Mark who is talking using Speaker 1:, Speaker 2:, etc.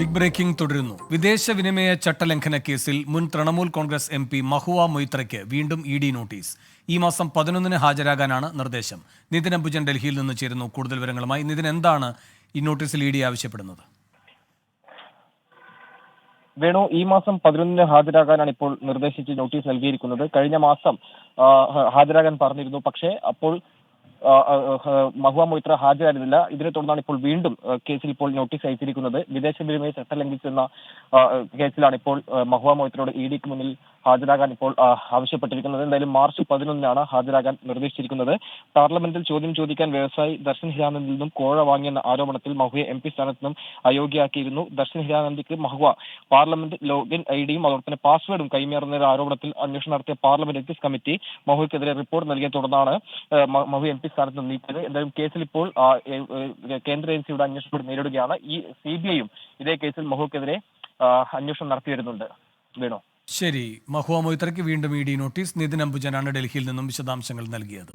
Speaker 1: Big breaking തുടരുന്നു. വിദേശ വിനിമയ ചട്ടലംഘന കേസിൽ മുൻ തൃണമൂൽ കോൺഗ്രസ് എം പി മഹുവ മൊയ്ത്രയ്ക്ക് വീണ്ടും ഇ ഡി നോട്ടീസ്. ഈ മാസം പതിനൊന്നിന് ഹാജരാകാനാണ് നിർദ്ദേശം. നിതിൻ അംബുജൻ ഡൽഹിയിൽ നിന്ന് ചേരുന്നു കൂടുതൽ വിവരങ്ങളുമായി. നിതിൻ എന്താണ് ഈ നോട്ടീസിൽ ഇ ഡി ആവശ്യപ്പെടുന്നത്?
Speaker 2: വേണു ഈ മാസം പതിനൊന്നിന് ഹാജരാകാനാണ് ഇപ്പോൾ നിർദ്ദേശിച്ച് നോട്ടീസ് നൽകിയിരിക്കുന്നത്. കഴിഞ്ഞ മാസം ഹാജരാകാൻ പറഞ്ഞിരുന്നു. പക്ഷേ അപ്പോൾ മഹുവ മൊയ്ത്ര ഹാജരായിരുന്നില്ല. ഇതിനെ തുടർന്നാണ് ഇപ്പോൾ വീണ്ടും കേസിൽ ഇപ്പോൾ നോട്ടീസ് അയച്ചിരിക്കുന്നത്. വിദേശ വിനിമയ ചട്ടം ലംഘിച്ചെന്ന കേസിലാണ് ഇപ്പോൾ മഹുവ മൊയ്ത്രയുടെ ഇ ഡിക്ക് മുന്നിൽ ഹാജരാകാൻ ഇപ്പോൾ ആവശ്യപ്പെട്ടിരിക്കുന്നത്. എന്തായാലും മാർച്ച് പതിനൊന്നിനാണ് ഹാജരാകാൻ നിർദ്ദേശിച്ചിരിക്കുന്നത്. പാർലമെന്റിൽ ചോദ്യം ചോദിക്കാൻ വ്യവസായി ദർശൻ ഹിരാനന്ദിൽ നിന്നും കോഴ വാങ്ങിയെന്ന ആരോപണത്തിൽ മഹുവയെ എം പി സ്ഥാനത്ത് നിന്നും അയോഗ്യയാക്കിയിരുന്നു ദർശൻ ഹിരാനന്ദിക്ക് മഹുവ. പാർലമെന്റ് ലോഗിൻ ഐ ഡിയും അതോടൊപ്പം തന്നെ പാസ്വേഡും കൈമാറുന്ന ആരോപണത്തിൽ അന്വേഷണം നടത്തിയ പാർലമെന്റ് എത്തിക്സ് കമ്മിറ്റി മഹുവയ്ക്കെതിരെ റിപ്പോർട്ട് നൽകിയ തുടർന്നാണ് മഹു എം പി സ്ഥാനത്ത് നിന്ന് നീക്കിയത്. എന്തായാലും കേസിൽ ഇപ്പോൾ കേന്ദ്ര ഏജൻസിയുടെ അന്വേഷണം നേരിടുകയാണ്. ഈ സി ബി ഐയും ഇതേ കേസിൽ മഹുക്കെതിരെ അന്വേഷണം നടത്തി വരുന്നുണ്ട് വേണു?
Speaker 1: ശരി. മഹുവ മൊയ്ത്രയ്ക്ക് വീണ്ടും ഇ ഡി നോട്ടീസ്. നിതിൻ അംബുജനാണ് ഡൽഹിയിൽ നിന്നും വിശദാംശങ്ങൾ നൽകിയത്.